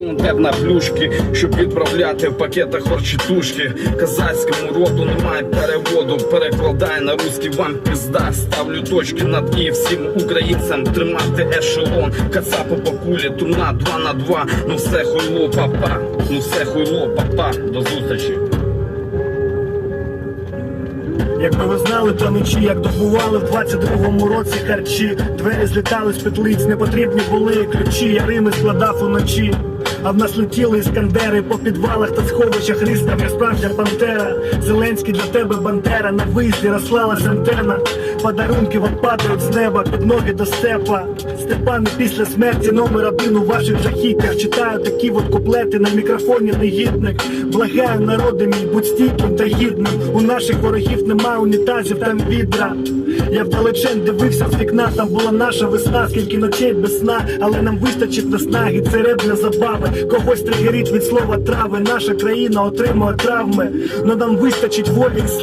Теп на плюшки, щоб відправляти в пакетах харчитушки. Казацькому роду немає переводу. Перекладай на русський вам пізда. Ставлю точки над і всім українцям тримати ешелон. Кацапу по кулі, труна два на два. Ну все хуйло, папа. Ну все хуйло, папа. До зустрічі. Якби ви знали та вночі, як добували в 22-му році харчі, двері злітали з петлиць, не потрібні були ключі, я Рими складав уночі. А в нас летіли іскандери по підвалах та сховищах рисками справжня пантера. Зеленський для тебе бандера, на виїзді розслалась антена. Подарунки вам падають з неба під ноги до степа. Степани після смерті номер один у ваших жахіттях. Читаю такі от куплети на мікрофоні негідник. Благаю народи мій, будь стійким та гідним. У наших ворогів нема унітазів, там відра. Я вдалечень дивився з вікна, там була наша весна, скільки ночей без сна, але нам вистачить наснаги, це реп для забави. Когось тригерить від слова трави. Наша країна отримує травми, но нам вистачить волі і слави.